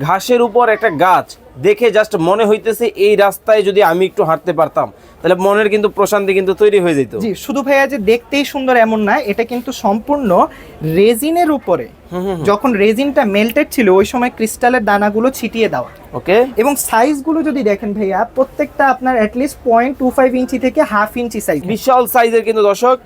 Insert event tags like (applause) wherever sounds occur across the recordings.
ঘাসের উপর একটা গাছ। দেখে জাস্ট মনে হইতেছে এই রাস্তায় যদি আমি একটু হাঁটতে পারতাম তাহলে মনের কিন্তু প্রশান্তি কিন্তু তৈরি হয়ে যেত। জি শুধু ভাইয়া যে দেখতেই সুন্দর এমন না এটা কিন্তু সম্পূর্ণ রেজিনের উপরে। যখন রেজিনটা মেল্টেড ছিল ওই সময় ক্রিস্টালের দানাগুলো ছিটিয়ে দেওয়া। ওকে। এবং সাইজগুলো যদি দেখেন ভাইয়া প্রত্যেকটা আপনার at least point two five inch থেকে হাফ ইঞ্চি সাইজ বিশাল সাইজের কিন্তু দর্শক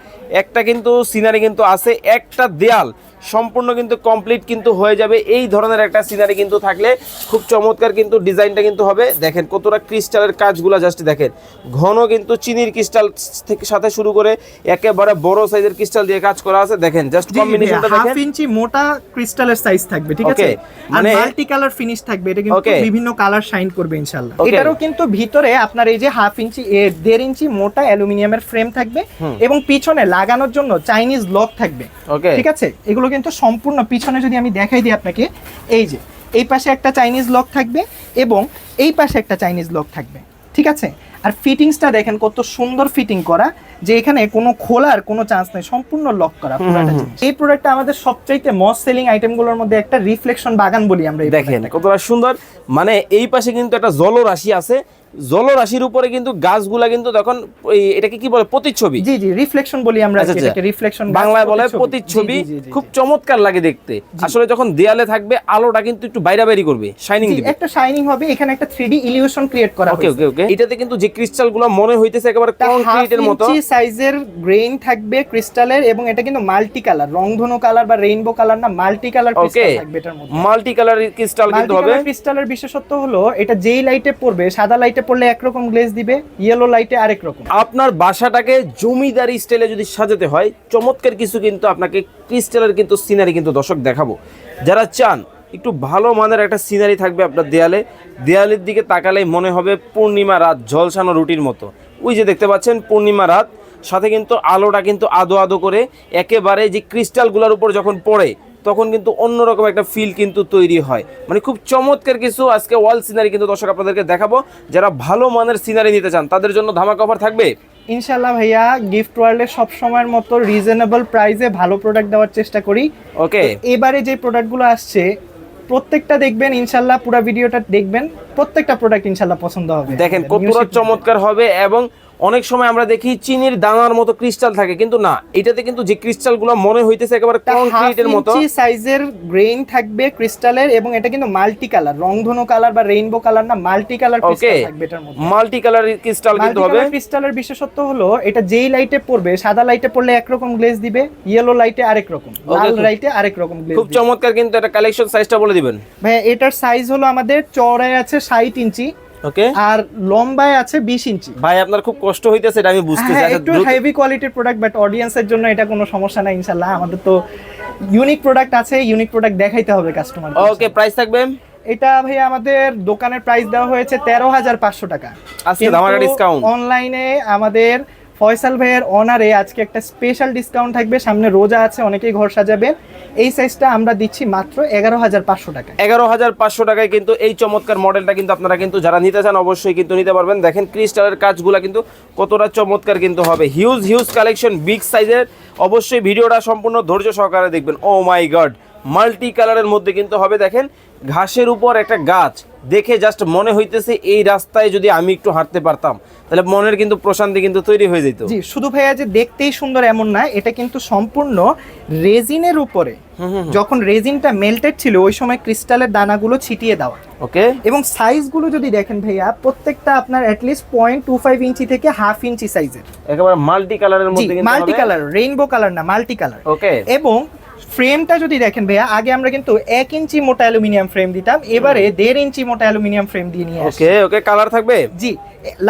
একটা কিন্তু সিনারি কিন্তু আছে একটা দেয়াল সম্পূর্ণ কিন্তু কমপ্লিট কিন্তু হয়ে যাবে। এই ধরনের একটা সিনারি কিন্তু থাকলে খুব চমৎকার কিন্তু ডিজাইনটা কিন্তু হবে। দেখেন কতটা ক্রিস্টালের কাজগুলো জাস্ট দেখেন। ঘন কিন্তু চিনির ক্রিস্টাল থেকে সাথে শুরু করে একেবারে বড় সাইজের ক্রিস্টাল দিয়ে কাজ করা আছে। দেখেন জাস্ট কম্বিনেশনটা দেখেন। ইঞ্চি মোটা ক্রিস্টালের সাইজ থাকবে ঠিক আছে? আর মানে- মাল্টি কালার ফিনিশ থাকবে এটা কিন্তু বিভিন্ন কালার শাইন করবে ইনশাআল্লাহ। এটারও কিন্তু ভিতরে আপনার এই যে হাফ ইঞ্চি এ, দেড় ইঞ্চি মোটা অ্যালুমিনিয়ামের ফ্রেম থাকবে এবং পিছনে লাগানোর জন্য চাইনিজ লক থাকবে। ঠিক আছে? এগুলো কিন্তু সম্পূর্ণ পিছনে যদি আমি দেখাই দিই আপনাকে এই যে এই পাশে একটা চাইনিজ লক থাকবে এবং এই পাশে একটা চাইনিজ লক থাকবে ঠিক আছে? আর ফিটিংসটা দেখেন কত সুন্দর ফিটিং করা যে এখানে কোনো খোলার কোনো চান্স নেই সম্পূর্ণ লক করা পুরোটা এই প্রোডাক্টটা আমাদের সবচাইতে মস্ট সেলিং আইটেমগুলোর মধ্যে একটা রিফ্লেকশন বাগান বলি আমরা দেখেন কতটা সুন্দর। মানে এই পাশে কিন্তু একটা জলরাশি আছে জলরাশির উপরে কিন্তু গাছগুলা কিন্তু তখন এটাকে কি বলে প্রতিচ্ছবি। জি জি রিফ্লেকশন বলি আমরা আচ্ছা, আচ্ছা। এটাকে রিফ্লেকশন বাংলায় বলে প্রতিচ্ছবি। খুব চমৎকার লাগে দেখতে। আসলে যখন দেয়ালে থাকবে আলোটা কিন্তু একটু বাইরে বাইরে করবে শাইনিং দিবে। একটা শাইনিং হবে এখানে একটা 3D ইলিউশন ক্রিয়েট করা ওকে ওকে ওকে। এটাতে কিন্তু যে ক্রিস্টালগুলো মনে হইতেছে একেবারে কংক্রিটের মতো। সাইজের গ্রেইন থাকবে ক্রিস্টালের এবং এটা কিন্তু মাল্টি কালার রংধনু কালার বা রেইনবো কালার না মাল্টি কালার ক্রিস্টাল থাকবে এটার মধ্যে। মাল্টি কালার ক্রিস্টাল কিন্তু হবে। ক্রিস্টালের বিশেষত্ব হলো এটা যেই লাইটে পড়বে সাদা লাইটে পড়লে একরকম গ্লেজ দিবে ইয়েলো লাইটে আরেক রকম। আপনার বাসাটাকে জমিদারি স্টাইলে যদি সাজাতে হয়, চমৎকার কিছু কিন্তু আপনাকে ক্রিস্টালের কিন্তু সিনারি কিন্তু দর্শক দেখাবো। যারা চান, একটু ভালো মানের একটা সিনারি থাকবে আপনার দেয়ালে, দেয়ালের দিকে তাকালে মনে হবে পূর্ণিমা রাত, ঝলসানো রুটির মতো। ওই যে দেখতে পাচ্ছেন, পূর্ণিমা রাত, সাথে কিন্তু আলোটা কিন্তু আদো আদো করে একেবারে যে ক্রিস্টালগুলোর উপর যখন পড়ে তখন কিন্তু অন্যরকম একটা ফিল কিন্তু তৈরি হয়। মানে খুব চমৎকার কিছু আজকে ওয়াল সিনারি কিন্তু দর্শক আপনাদেরকে দেখাবো। যারা ভালো মানের সিনারি নিতে চান তাদের জন্য ধামাকা অফার থাকবে। ইনশাল্লাহ ভাইয়া গিফট ওয়ার্ল্ডে সব সময়ের মতো রিজনেবল প্রাইসে ভালো প্রোডাক্ট দেওয়ার চেষ্টা করি। ওকে এবারে যে প্রোডাক্টগুলো আসছে প্রত্যেকটা দেখবেন ইনশাল্লাহ পুরো ভিডিওটা দেখবেন প্রত্যেকটা প্রোডাক্ট ইনশাল্লাহ পছন্দ হবে। দেখেন কতটা চমৎকার হবে এবং অনেক সময় আমরা দেখি চিনির দানার মতো ক্রিস্টাল থাকে কিন্তু না এটাতে কিন্তু যে ক্রিস্টালগুলো মনে হইতেছে একেবারে কংক্রিটের মতো। ইঞ্চি সাইজের গ্রেইন থাকবে ক্রিস্টালের এবং এটা কিন্তু মাল্টি কালার রংধনু কালার বা রেইনবো কালার না মাল্টি কালার ক্রিস্টাল থাকবে এটার মধ্যে। মাল্টি কালার ক্রিস্টাল কিন্তু হবে। ক্রিস্টালের বিশেষত্ব হলো এটা যেই লাইটে পড়বে সাদা লাইটে পড়লে একরকম গ্লেজ দিবে ইয়েলো লাইটে আরেক রকম লাল লাইটে আরেক রকম গ্লেজ খুব চমৎকার কিন্তু এটা কালেকশন সাইজটা বলে দিবেন। ভাই এটার সাইজ হলো আমাদের চওড়ায় আছে ষাট ইঞ্চি ওকে আর লম্বায় আছে বিশ ইঞ্চি। ভাই আপনার খুব কষ্ট হইতেছে এটা আমি বুঝতেছি। হ্যাঁ, আচ্ছা, একটু হেভি কোয়ালিটির প্রোডাক্ট বাট অডিয়েন্সের জন্য এটা কোনো সমস্যা নাই ইনশাল্লাহ আমাদের তো ইউনিক প্রোডাক্ট আছে ইউনিক প্রোডাক্ট দেখাইতে হবে কাস্টমার ওকে প্রাইস থাকবে? এটা ভাই আমাদের দোকানের প্রাইস দেওয়া হয়েছে তেরো হাজার পাঁচশো টাকা। আজকে discount। অনলাইনে আমাদের ফয়সাল ভাইয়ের অনারে আজকে একটা স্পেশাল ডিসকাউন্ট থাকবে। সামনে রোজা আছে, অনেকেই ঘর সাজাবেন। এই সাইজটা আমরা দিচ্ছি মাত্র এগারো হাজার পাঁচশো টাকা এগারো হাজার পাঁচশো টাকায় কিন্তু এই চমৎকার মডেলটা কিন্তু আপনারা কিন্তু যারা নিতে চান অবশ্যই কিন্তু নিতে পারবেন। দেখেন ক্রিস্টালের কাজগুলো কিন্তু কতটা চমৎকার কিন্তু হবে। হিউজ হিউজ কালেকশন বিগ সাইজের অবশ্যই ভিডিওটা সম্পূর্ণ ধৈর্য সহকারে দেখবেন। ও মাই গড মাল্টি কালারের মধ্যে কিন্তু হবে, দেখেন, ঘাসের উপর একটা গাছ। দেখে জাস্ট মনে হইতেছে এই রাস্তায় যদি আমি একটু হাঁটতে পারতাম তাহলে মনের কিন্তু প্রশান্তি কিন্তু তৈরি হয়ে যেত। জি শুধু ভাইয়া যে দেখতেই সুন্দর এমন না এটা কিন্তু সম্পূর্ণ রেজিনের উপরে। যখন রেজিনটা মেল্টেড ছিল ওই সময় ক্রিস্টালের দানাগুলো ছিটিয়ে দেওয়া। ওকে এবং সাইজগুলো যদি দেখেন ভাইয়া প্রত্যেকটা আপনার at least point two five inch থেকে হাফ ইঞ্চি সাইজের একেবারে মাল্টি কালারের মধ্যে মাল্টি কালার রেইনবো কালার না মাল্টি কালার ওকে এবং ফ্রেমটা যদি দেখেন ভাইয়া আগে আমরা কিন্তু এক ইঞ্চি মোটা অ্যালুমিনিয়াম ফ্রেম দিতাম এবারে দেড় ইঞ্চি মোটা অ্যালুমিনিয়াম ফ্রেম দিয়ে নিয়ে আসছি। ওকে ওকে কালার থাকবে? জি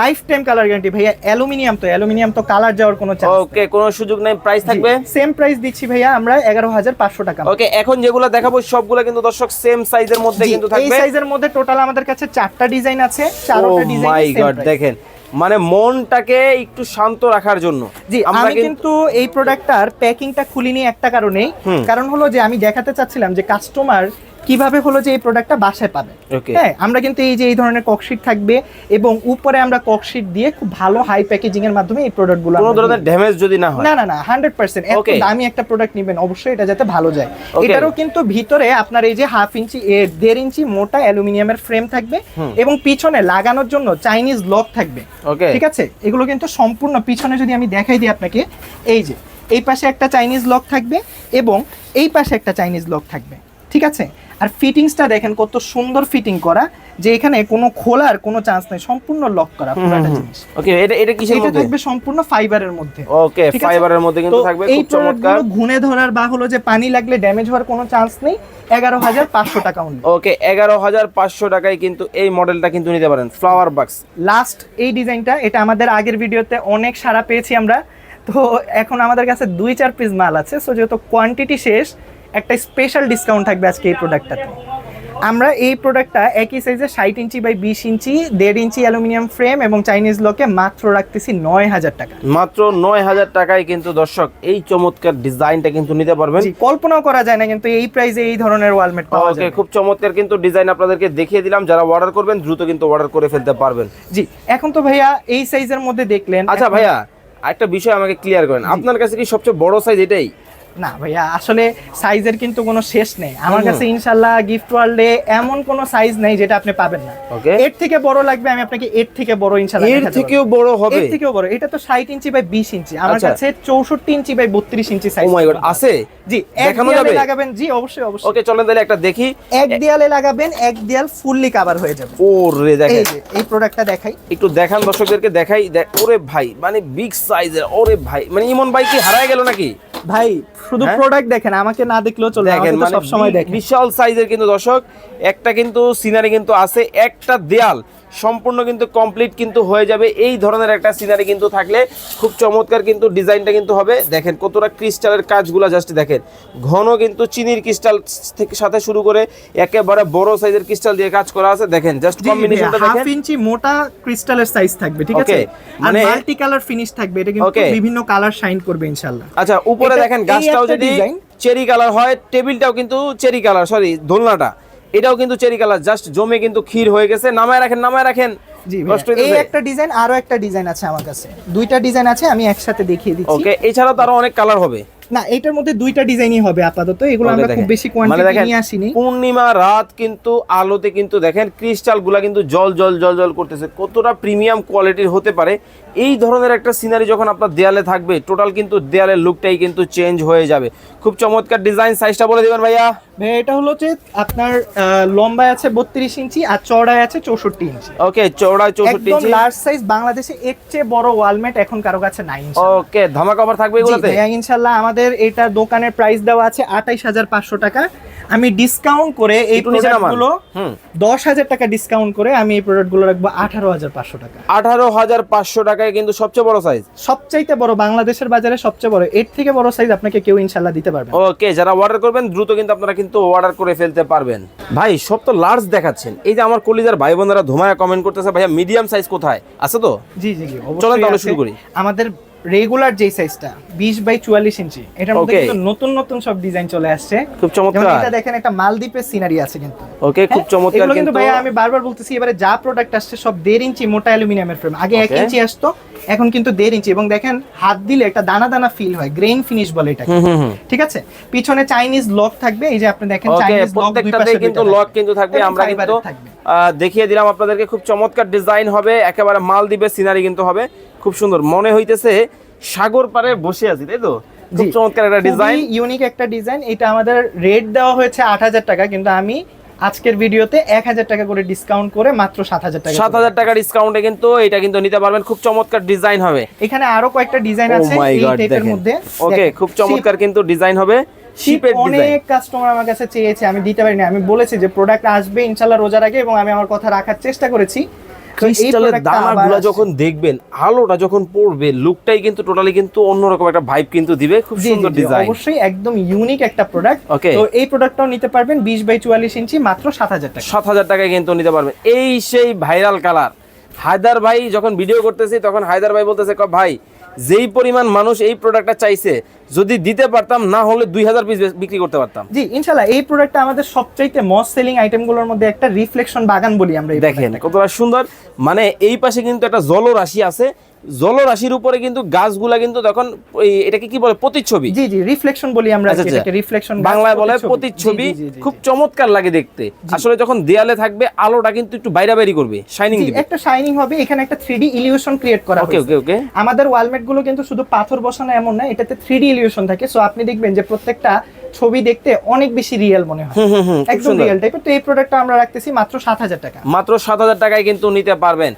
লাইফ টাইম কালার গ্যারান্টি ভাইয়া অ্যালুমিনিয়াম তো অ্যালুমিনিয়াম তো কালার যাওয়ার কোনো চান্স ওকে কোনো সুযোগ নেই প্রাইস থাকবে? সেম প্রাইস দিচ্ছি ভাইয়া আমরা এগারো হাজার পাঁচশো টাকা। ওকে এখন যেগুলো দেখাবো সবগুলো কিন্তু দর্শক সেম সাইজের মধ্যে কিন্তু এই থাকবে সাইজের মধ্যে টোটাল আমাদের কাছে চারটা ডিজাইন আছে ও চারটা মাই ডিজাইন গড দেখেন মানে মনটাকে একটু শান্ত রাখার জন্য। জি আমি কিন্তু এই প্রোডাক্টটার প্যাকিংটা খুলিনি একটা কারণেই। কারণ হলো যে আমি দেখাতে চাচ্ছিলাম যে কাস্টমার কীভাবে হলো যে এই প্রোডাক্টটা বাসায় Okay. হ্যাঁ আমরা কিন্তু এই যে এই ধরনের ককশিট থাকবে এবং উপরে আমরা ককশিট দিয়ে খুব ভালো হাই প্যাকেজিং এর মাধ্যমে এই প্রোডাক্টগুলো কোনো ধরনের ড্যামেজ যদি না হয়? না না না হান্ড্রেড পার্সেন্ট এত দামি একটা প্রোডাক্ট নেবেন অবশ্যই এটা যাতে ভালো যায়। এটারও কিন্তু ভিতরে আপনার এই যে হাফ ইঞ্চি দেড় ইঞ্চি মোটা অ্যালুমিনিয়ামের ফ্রেম থাকবে এবং পিছনে লাগানোর জন্য চাইনিজ লক থাকবে। ঠিক আছে? এগুলো কিন্তু সম্পূর্ণ পিছনে যদি আমি দেখাই দিই আপনাকে এই যে এই পাশে একটা চাইনিজ লক থাকবে এবং এই পাশে একটা চাইনিজ লক থাকবে। ঠিক আছে? আর ফিটিংসটা দেখেন কত সুন্দর ফিটিং করা যে এখানে কোনো খোলার কোনো চান্স নেই সম্পূর্ণ লক করা পুরোটা জিনিস। ওকে এটা এটা কিসের এটা মধ্যে? থাকবে সম্পূর্ণ ফাইবারের মধ্যে। ওকে ফাইবারের মধ্যে কিন্তু থাকবে খুব চমৎকার। ঘুনে ধরার বা হলো যে পানি লাগলে ড্যামেজ হওয়ার কোনো চান্স নেই এগারো হাজার পাঁচশো টাকা অনলি ওকে এগারো হাজার পাঁচশো টাকায় কিন্তু এই মডেলটা কিন্তু নিতে পারেন ফ্লাওয়ার বাক্স লাস্ট এই ডিজাইনটা এটা আমাদের আগের ভিডিওতে অনেক সারা পেয়েছি আমরা। তো এখন আমাদের কাছে দুই চার পিস মাল আছে সো যেহেতু কোয়ান্টিটি শেষ একটা স্পেশাল ডিসকাউন্ট থাকবে আজকে এই প্রোডাক্টটাতে আমরা এই প্রোডাক্টটা একই সাইজে ষাট ইঞ্চি বাই বিশ ইঞ্চি দেড় ইঞ্চি অ্যালুমিনিয়াম ফ্রেম এবং চাইনিজ লকে মাত্র রাখতেছি নয় হাজার টাকা। মাত্র নয় হাজার টাকায় কিন্তু দর্শক এই চমৎকার ডিজাইনটা কিন্তু নিতে পারবেন। কল্পনাও করা যায় না কিন্তু এই প্রাইসে এই ধরনের ওয়ালমেট পাওয়া ওকে যায় খুব চমৎকার কিন্তু ডিজাইন আপনাদেরকে দেখিয়ে দিলাম। যারা অর্ডার করবেন দ্রুত কিন্তু অর্ডার করে ফেলতে পারবেন। জি এখন তো ভাইয়া এই সাইজের মধ্যে দেখলেন আচ্ছা ভাইয়া একটা বিষয় আমাকে ক্লিয়ার করেন। আপনার কাছে কি সবচেয়ে বড় সাইজ এটাই? না ভাইয়া আসলে সাইজের কিন্তু কোনো শেষ নেই। আমার কাছে ইনশাল্লাহ গিফট ওয়ার্ল্ডে এমন কোনো সাইজ নেই যেটা আপনি পাবেন না। এর থেকে বড় লাগবে আমি আপনাকে এর থেকে বড় ইনশাল্লাহ এর থেকেও বড় হবে? এর থেকেও বড়। এটা তো ষাট ইঞ্চি বাই বিশ ইঞ্চি। আমার আচ্ছা। কাছে চৌষট্টি ইঞ্চি বাই বত্রিশ ইঞ্চি সাইজ ও মাই গড আছে? জি দেখানো যাবে? লাগাবেন? জি অবশ্যই অবশ্যই। ওকে চলেন তাহলে একটা দেখি। এক দেয়ালে লাগাবেন এক দেয়াল ফুললি কভার হয়ে যাবে। ওরে দেখেন। এই প্রোডাক্টটা দেখাই। একটু দেখান দর্শকদেরকে দেখাই। দেখ- ওরে ভাই মানে বিগ সাইজের ওরে ভাই। মানে ইমন ভাই কি হারায় গেল নাকি? ভাই শুধু হ্যাঁ? প্রোডাক্ট দেখেন আমাকে না দেখলেও চলে দেখেন মানে সব সময় দেখেন বিশাল সাইজের কিন্তু দর্শক একটা কিন্তু সিনারি কিন্তু আছে একটা দেয়াল সম্পূর্ণ কিন্তু কমপ্লিট কিন্তু হয়ে যাবে। এই ধরনের একটা সিনারি কিন্তু থাকলে খুব চমৎকার কিন্তু ডিজাইনটা কিন্তু হবে। দেখেন কতটা ক্রিস্টালের কাজগুলো জাস্ট দেখেন। ঘন কিন্তু চিনির ক্রিস্টাল থেকে সাথে শুরু করে একেবারে বড় সাইজের ক্রিস্টাল দিয়ে কাজ করা আছে। দেখেন জাস্ট কম্বিনেশনটা দেখেন। ইঞ্চি মোটা ক্রিস্টালের সাইজ থাকবে ঠিক আছে? আর মানে- মাল্টি কালার ফিনিশ থাকবে এটা কিন্তু বিভিন্ন কালার শাইন করবে ইনশাআল্লাহ। আচ্ছা উপরে দেখেন গাছটাও যদি। চেরি কালার হয় টেবিলটাও কিন্তু চেরি কালার সরি দোলনাটা। এটাও কিন্তু চেরি কালার জাস্ট জমে কিন্তু ক্ষীর হয়ে গেছে। নামায় রাখেন নামায় রাখেন। জি এই একটা ডিজাইন আরও একটা ডিজাইন আছে আমার কাছে। দুইটা ডিজাইন আছে আমি একসাথে দেখিয়ে দিচ্ছি। ওকে এছাড়াও তো আরও অনেক কালার হবে। না এটার মধ্যে দুইটা ডিজাইনই হবে আপাতত। এগুলো আমরা খুব বেশি মানে কোয়ান্টিটি নিয়ে আসিনি। পূর্ণিমা রাত কিন্তু আলোতে কিন্তু দেখেন ক্রিস্টালগুলা কিন্তু জল জল জল জল করতেছে। কতটা প্রিমিয়াম কোয়ালিটির হতে পারে। এই ধরনের একটা সিনারি যখন আপনার দেয়ালে থাকবে টোটাল কিন্তু দেয়ালের লুকটাই কিন্তু চেঞ্জ হয়ে যাবে। খুব চমৎকার ডিজাইন সাইজটা বলে দেবেন ভাইয়া। ভাইয়া, এটা হলো যে আপনার লম্বায় আছে বত্রিশ ইঞ্চি আর চড়ায় আছে চৌষট্টি ইঞ্চি। ওকে চৌড়ায় চৌষট্টি একদম ইঞ্চি। লার্জ সাইজ বাংলাদেশে এর চেয়ে বড় ওয়ালমেট এখন কারও কাছে নাই ওকে ধামাকা অফার থাকবে এগুলোতে? ইনশাল্লাহ আমাদের এটা দোকানের প্রাইস দেওয়া আছে আঠাইশ হাজার পাঁচশো টাকা। আমি ডিসকাউন্ট করে এই। প্রোডাক্টগুলো দশ হাজার টাকা ডিসকাউন্ট করে আমি এই প্রোডাক্টগুলো রাখব আঠারো হাজার পাঁচশো টাকা। আঠারো হাজার পাঁচশো টাকায় কিন্তু সবচেয়ে বড় সাইজ সবচাইতে বড় বাংলাদেশের বাজারে সবচেয়ে বড় এর থেকে বড় সাইজ আপনাকে কেউ ইনশাল্লাহ দিতে পারবে ওকে যারা অর্ডার করবেন দ্রুত কিন্তু আপনারা কিন্তু অর্ডার করে ফেলতে পারবেন। ভাই সব তো লার্জ দেখাচ্ছেন। এই যে আমার কলিজার ভাই বোনেরা ধুমায়া কমেন্ট করতেছে ভাইয়া মিডিয়াম সাইজ কোথায়? আছে তো? জি জি চলেন তাহলে শুরু করি। আমাদের রেগুলার যে সাইজটা বিশ বাই চুয়াল্লিশ ইঞ্চি এটার মধ্যে কিন্তু নতুন নতুন সব ডিজাইন চলে আসছে। খুব চমৎকার। এটা দেখেন একটা মালদ্বীপের সিনারি আছে কিন্তু। ওকে খুব হ্যাঁ, চমৎকার কিন্তু কিন্তু ভাইয়া আমি বারবার বলতেছি এবারে যা প্রোডাক্ট আসছে সব দেড় ইঞ্চি মোটা অ্যালুমিনিয়ামের ফ্রেম আগে এক Okay. ইঞ্চি আসতো এখন কিন্তু দেড় ইঞ্চি। এবং দেখেন হাত দিলে একটা দানা দানা ফিল হয় গ্রেইন ফিনিশ বলে এটা হুম হুম হুম। ঠিক আছে? পিছনে চাইনিজ লক থাকবে এই যে আপনি দেখেন চাইনিজ লক দুই পাশে কিন্তু লক কিন্তু থাকবে আমরা কিন্তু দেখিয়ে দিলাম আপনাদেরকে। খুব চমৎকার ডিজাইন হবে। একেবারে মালদ্বীপের সিনারি কিন্তু হবে। খুব সুন্দর। মনে হইতেছে সাগর পারে বসে আছি তাই তো? খুব চমৎকার একটা ডিজাইন ইউনিক একটা ডিজাইন এটা আমাদের রেট দেওয়া হয়েছে আট হাজার টাকা কিন্তু আমি আজকের ভিডিওতে এক হাজার টাকা করে ডিসকাউন্ট করে মাত্র সাত হাজার টাকা সাত হাজার টাকা ডিসকাউন্টে কিন্তু এটা কিন্তু নিতে পারবেন। খুব চমৎকার ডিজাইন হবে। এখানে আরও কয়েকটা ডিজাইন আছে এই টাইপের মধ্যে। ওকে খুব চমৎকার কিন্তু ডিজাইন হবে। শিপের অনেক কাস্টমার আমার কাছে চেয়েছে আমি দিতে পারিনি। আমি বলেছি যে প্রোডাক্ট আসবে ইনশাল্লাহ রোজার আগে এবং আমি আমার কথা রাখার চেষ্টা করেছি। ক্রিস্টালের দানাগুলো যখন দেখবেন আলোটা যখন পড়বে লুকটাই কিন্তু টোটালি কিন্তু অন্যরকম একটা ভাইব কিন্তু দিবে। খুব সুন্দর ডিজাইন অবশ্যই একদম ইউনিক একটা প্রোডাক্ট Okay. তো এই প্রোডাক্টটাও নিতে পারবেন বিশ বাই চুয়াল্লিশ ইঞ্চি মাত্র সাত হাজার টাকা। সাত হাজার টাকায় কিন্তু নিতে পারবেন। এই সেই ভাইরাল কালার হায়দার ভাই যখন ভিডিও করতেছি তখন হায়দার ভাই বলতেছে "ক ভাই যেই পরিমাণ মানুষ এই প্রোডাক্টটা চাইছে যদি দিতে পারতাম না হলে দুই হাজার পিস বিক্রি করতে পারতাম। জি ইনশাল্লাহ এই প্রোডাক্টটা আমাদের সবচাইতে মস্ট সেলিং আইটেমগুলোর মধ্যে একটা রিফ্লেকশন বাগান বলি আমরা দেখেন কতটা সুন্দর। মানে এই পাশে কিন্তু একটা জলরাশি আছে জলরাশির উপরে কিন্তু গাছগুলা কিন্তু তখন এটাকে কি বলে প্রতিচ্ছবি। জি জি রিফ্লেকশন বলি আমরা আচ্ছা, আচ্ছা। এটাকে রিফ্লেকশন বাংলায় বলে প্রতিচ্ছবি। খুব চমৎকার লাগে দেখতে। আসলে যখন দেয়ালে থাকবে আলোটা কিন্তু একটু বাইরে বাইরে করবে শাইনিং দিবে। একটা শাইনিং হবে এখানে একটা 3D ইলিউশন ক্রিয়েট করা ওকে ওকে ওকে আমাদের ওয়ালমেটগুলো কিন্তু শুধু পাথর বসানো এমন না এটাতে 3D ইলিউশন থাকে। সো আপনি দেখবেন যে প্রত্যেকটা ছবি দেখতে অনেক বেশি রিয়েল মনে হয়। একদম রিয়েল টাইপের তো এই প্রোডাক্টটা আমরা রাখতেছি মাত্র 7000 টাকা। মাত্র সাত হাজার টাকায় কিন্তু নিতে পারবেন।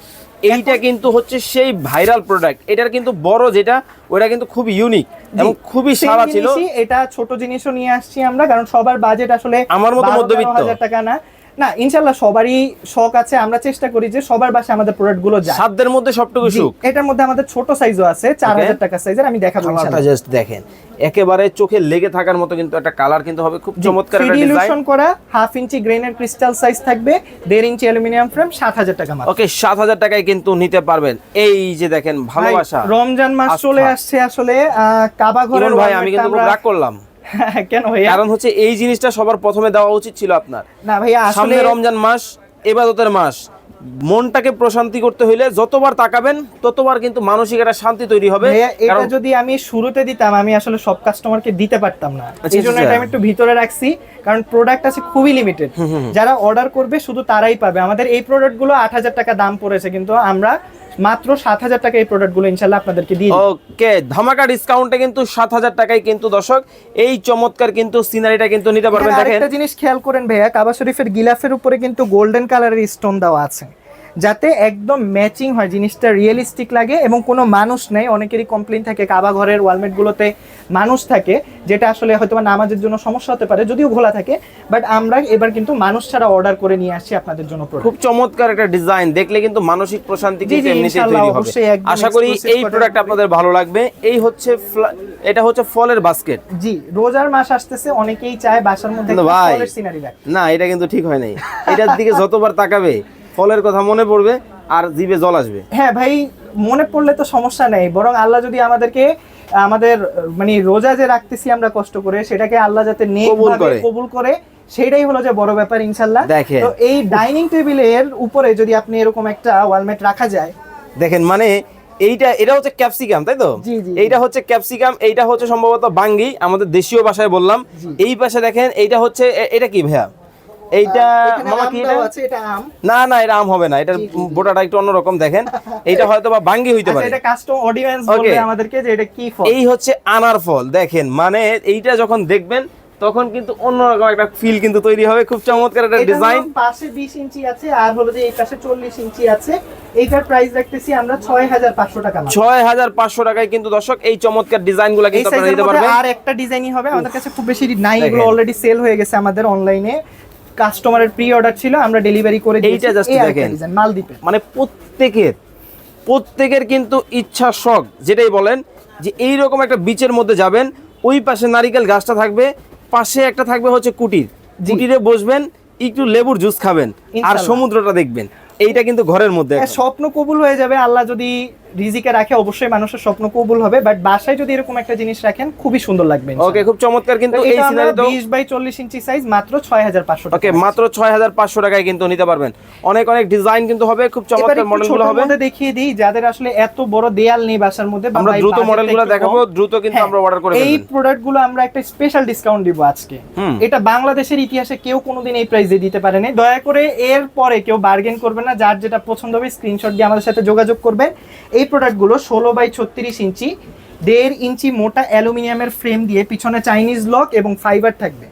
এইটা কিন্তু হচ্ছে সেই ভাইরাল প্রোডাক্ট এটার কিন্তু বড় যেটা ওটা কিন্তু খুব ইউনিক এবং খুবই সারা ছিল। এটা ছোট জিনিসও নিয়ে আসছি আমরা কারণ সবার বাজেট আসলে আমার মতো 12 মধ্যবিত্ত। হাজার টাকা না। না ইনশাল্লাহ সবারই শখ আছে। আমরা চেষ্টা করি যে সবার বাসায় আমাদের প্রোডাক্টগুলো যায় সাধ্যের মধ্যে সবটুকু সুখ। এটার মধ্যে আমাদের ছোট সাইজও আছে চার হাজার টাকা সাইজের আমি দেখাবো। জাস্ট দেখেন একেবারে চোখে লেগে থাকার মতো কিন্তু একটা কালার কিন্তু হবে খুব চমৎকার 3D একটা ডিজাইন করা হাফ ইঞ্চি গ্রেনের ক্রিস্টাল সাইজ থাকবে দেড় ইঞ্চি অ্যালুমিনিয়াম ফ্রেম সাত হাজার টাকা মাত্র। ওকে সাত হাজার টাকায় কিন্তু নিতে পারবেন। এই যে দেখেন ভালোবাসা রমজান মাস চলে আসছে আসলে কাবা ঘরের ভাই আমি কিন্তু রাগ করলাম। (laughs) কেন ভাইয়া? কারণ হচ্ছে এই জিনিসটা সবার প্রথমে দেওয়া উচিত ছিল আপনার। না আসলে সামনে রমজান মাস এবাদতের মাস। মনটাকে প্রশান্তি করতে হইলে যতবার তাকাবেন ততবার কিন্তু মানসিক একটা শান্তি তৈরি হবে। এটা যদি আমি শুরুতে দিতাম আমি আসলে সব কাস্টমারকে দিতে পারতাম না। আচ্ছা, এই জন্য আচ্ছা। এটা আমি একটু ভিতরে রাখছি কারণ প্রোডাক্ট আছে খুবই লিমিটেড যারা অর্ডার করবে শুধু তারাই পাবে। আমাদের এই প্রোডাক্টগুলো আট হাজার টাকা দাম পড়েছে কিন্তু আমরা মাত্র সাত হাজার টাকা এই প্রোডাক্টগুলো ইনশাল্লাহ আপনাদেরকে দিয়ে দিই। ওকে ধামাকা ডিসকাউন্টে কিন্তু সাত হাজার টাকায় কিন্তু দর্শক এই চমৎকার কিন্তু সিনারিটা কিন্তু নিতে পারবেন একটা জিনিস খেয়াল করেন ভাইয়া কাবা শরীফের গিলাফের উপরে কিন্তু গোল্ডেন কালারের স্টোন দেওয়া আছে যাতে একদম ম্যাচিং হয় জিনিসটা রিয়েলিস্টিক লাগে এবং কোনো মানুষ নেই অনেকেরই কমপ্লেন থাকে কাবা ঘরের ওয়ালমেট গুলোতে মানুষ থাকে যেটা আসলে হয়তো নামাজের জন্য সমস্যা হতে পারে যদিও ঘোলা থাকে বাট আমরা এবার কিন্তু মানুষ ছাড়া অর্ডার করে নিয়ে আসছি আপনাদের জন্য খুব চমৎকার একটা ডিজাইন দেখলে কিন্তু মানসিক প্রশান্তি জি, কিন্তু এমনিতেই তৈরি হবে। অবশ্যই একদম আশা করি এই প্রোডাক্ট আপনাদের ভালো লাগবে। এই হচ্ছে এটা হচ্ছে ফলের বাস্কেট জি রোজার মাস আসতেছে অনেকেই চায় বাসার মধ্যে সিনারি না এটা কিন্তু ঠিক হয় নাই। এটার দিকে যতবার তাকাবে ফলের কথা মনে পড়বে আর জিভে জল আসবে। হ্যাঁ ভাই মনে পড়লে তো সমস্যা নেই বরং আল্লাহ যদি আমাদেরকে আমাদের মানে রোজা যে রাখতেছি আমরা কষ্ট করে সেটাকে আল্লাহ যাতে কবুল করে। সেটাই হলো যে বড় ব্যাপার ইনশাল্লাহ। তো এই ডাইনিং টেবিলের উপরে যদি আপনি এরকম একটা ওয়ালমেট রাখা যায়। দেখেন মানে এইটা এটা হচ্ছে ক্যাপসিকাম তাই তো। এইটা হচ্ছে ক্যাপসিকাম এইটা হচ্ছে সম্ভবত বাঙ্গি আমাদের দেশীয় ভাষায় বললাম। এই পাশে দেখেন এইটা হচ্ছে এটা কি ভাইয়া? এইটা মামা কি এটা? না না এটা আম হবে না এটার। বোটাটা একটু অন্যরকম দেখেন। এইটা হয়তো বা হইতে আচ্ছা পারে। এটা কাস্টম অডিয়েন্স বলবে আমাদেরকে যে এটা কি ফল? এই হচ্ছে আনার ফল দেখেন মানে এইটা যখন দেখবেন তখন কিন্তু অন্যরকম একটা ফিল কিন্তু তৈরি হবে। খুব চমৎকার একটা ডিজাইন পাশে 20 ইঞ্চি আছে আর হলো যে এই পাশে 40 ইঞ্চি আছে। এইটার প্রাইস রাখতেছি আমরা 6500 টাকা মাত্র। ছয় হাজার পাঁচশো টাকায় কিন্তু দর্শক এই চমৎকার ডিজাইনগুলা কিন্তু আপনারা নিতে পারবেন। আর একটা ডিজাইনই হবে। আমাদের কাছে খুব বেশি নাই এগুলো অলরেডি সেল হয়ে গেছে আমাদের অনলাইনে কাস্টমারের প্রি অর্ডার ছিল আমরা ডেলিভারি করে এইটা আরেকটা দেখেন। ডিজাইন মালদ্বীপের। মানে প্রত্যেকের প্রত্যেকের কিন্তু ইচ্ছা শখ যেটাই বলেন যে এই রকম একটা বিচের মধ্যে যাবেন ওই পাশে নারিকেল গাছটা থাকবে পাশে একটা থাকবে হচ্ছে কুটির। কুটিরে বসবেন একটু লেবুর জুস খাবেন আর সমুদ্রটা দেখবেন। এইটা কিন্তু ঘরের মধ্যে হ্যাঁ, স্বপ্ন কবুল হয়ে যাবে আল্লাহ যদি রিজিকে রাখে অবশ্যই মানুষের স্বপ্ন কবুল হবে বাট বাসায় যদি এরকম একটা জিনিস রাখেন খুবই সুন্দর লাগবে ওকে খুব চমৎকার কিন্তু এই সিনারি তো বিশ বাই চল্লিশ ইঞ্চি সাইজ মাত্র ছয় হাজার পাঁচশো ওকে মাত্র ছয় হাজার পাঁচশো টাকায় কিন্তু নিতে পারবেন। অনেক অনেক ডিজাইন কিন্তু হবে খুব চমৎকার মডেলগুলো হবে। মধ্যে দেখিয়ে দিই যাদের আসলে এত বড় দেয়াল নেই বাসার মধ্যে আমরা দ্রুত মডেলগুলো দেখাবো দ্রুত কিন্তু হ্যাঁ, আমরা অর্ডার করে এই প্রোডাক্টগুলো আমরা একটা স্পেশাল ডিসকাউন্ট দিব আজকে। এটা বাংলাদেশের ইতিহাসে কেউ কোনোদিন এই প্রাইসে দিতে পারেনি দয়া করে এর পরে কেউ বার্গেন করবে না যার যেটা পছন্দ হবে স্ক্রিনশট দিয়ে আমাদের সাথে যোগাযোগ করবেন। এই প্রোডাক্টগুলো ষোলো বাই ছত্রিশ ইঞ্চি, দেড় ইঞ্চি মোটা অ্যালুমিনিয়ামের ফ্রেম দিয়ে পিছনে চাইনিজ লক এবং ফাইবার থাকবে।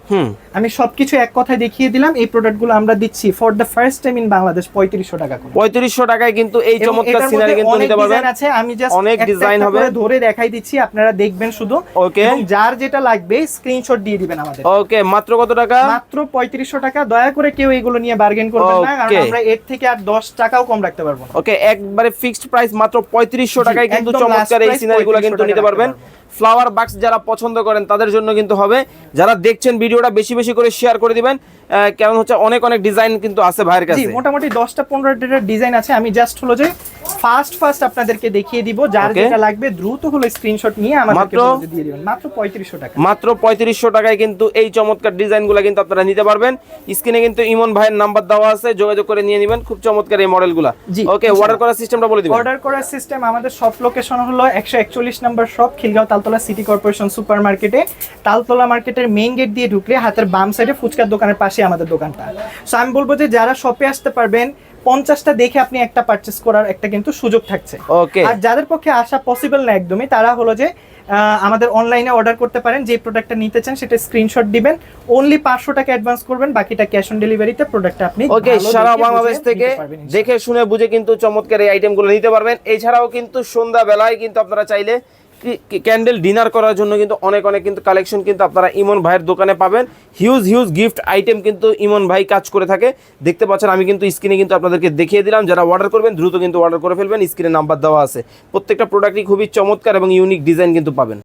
আমি সবকিছু এক কথায় দেখিয়ে দিলাম এই প্রোডাক্টগুলো আমরা দিচ্ছি for the first time in Bangladesh পঁয়ত্রিশশো টাকা করে। পঁয়ত্রিশশো টাকায় কিন্তু এই চমৎকার সিনারি কিন্তু নিতে পারবেন। আছে আমি জাস্ট অনেক ডিজাইন হবে। ধরে দেখাই দিচ্ছি আপনারা দেখবেন শুধু। ওকে এবং যার যেটা লাগবে স্ক্রিনশট দিয়ে দিবেন আমাদের। ওকে মাত্র কত টাকা? মাত্র পঁয়ত্রিশশো টাকা দয়া করে কেউ এগুলো নিয়ে বার্গেন করবেন না কারণ আমরা এর থেকে আর দশ টাকাও কম রাখতে পারব ওকে একবারে ফিক্সড প্রাইস মাত্র পঁয়ত্রিশশো জি, টাকায় কিন্তু চমৎকার এই সিনারি গুলো কিন্তু নিতে পারবেন। পারব। ফ্লাওয়ার বাক্স যারা পছন্দ করেন তাদের জন্য কিন্তু হবে। যারা দেখছেন ভিডিওটা বেশি বেশি করে শেয়ার করে দিবেন। কারণ হচ্ছে? অনেক অনেক ডিজাইন কিন্তু আছে ভাইয়ের কাছে। মোটামুটি দশটা পনেরোটা ডিজাইন আছে। আমি জাস্ট হলো যে ফার্স্ট ফার্স্ট আপনাদেরকে দেখিয়ে দিব যার যেটা লাগবে দ্রুত হলো স্ক্রিনশট নিয়ে আমাদেরকে? দিয়ে দিবেন। মাত্র পঁয়ত্রিশশো টাকা। মাত্র পঁয়ত্রিশশো টাকায় কিন্তু এই চমৎকার ডিজাইনগুলো কিন্তু আপনারা নিতে পারবেন। স্ক্রিনে কিন্তু ইমন ভাইয়ের নাম্বার দেওয়া আছে যোগাযোগ করে নিয়ে নেবেন। খুব চমৎকার এই মডেলগুলো জি, ওকে অর্ডার করার সিস্টেমটা বলে দিবেন। অর্ডার করার সিস্টেম আমাদের শপ লোকেশন হলো একশো একচল্লিশ নম্বর shop Khilgaon Taltala city corporation super মার্কেটে তালতলা মার্কেটের মেইন গেট দিয়ে ঢুকলে হাতের বাম সাইডে ফুচকার দোকানের পাশে আমাদের দোকানটা। সো আমি বলব যে যারা শপে আসতে পারবেন পঞ্চাশটা দেখে আপনি একটা পারচেস করার একটা কিন্তু সুযোগ থাকছে। ওকে আর যাদের পক্ষে আসা পসিবল না একদমই তারা হলো যে আমাদের অনলাইনে অর্ডার করতে পারেন যে প্রোডাক্টটা নিতে চান সেটা স্ক্রিনশট দিবেন অনলি পাঁচশো টাকা অ্যাডভান্স করবেন বাকিটা ক্যাশ অন ডেলিভারিতে প্রোডাক্টটা আপনি ওকে সারা বাংলাদেশ থেকে। দেখে শুনে বুঝে কিন্তু চমৎকার এই আইটেমগুলো নিতে পারবেন। এছাড়াও কিন্তু সন্ধ্যাবেলায় কিন্তু আপনারা চাইলে ক্যান্ডেল ডিনার করার জন্য কিন্তু অনেক অনেক কিন্তু কালেকশন কিন্তু আপনারা ইমন ভাইয়ের দোকানে পাবেন। হিউজ হিউজ গিফট আইটেম কিন্তু ইমন ভাই কাজ করে থাকে। দেখতে পাচ্ছেন, আমি কিন্তু স্ক্রিনে কিন্তু আপনাদেরকে দেখিয়ে দিলাম। যারা অর্ডার করবেন, দ্রুত কিন্তু অর্ডার করে ফেলবেন। স্ক্রিনে নাম্বার দেওয়া আছে। প্রত্যেকটা প্রোডাক্টই খুবই চমৎকার এবং ইউনিক ডিজাইন কিন্তু পাবেন।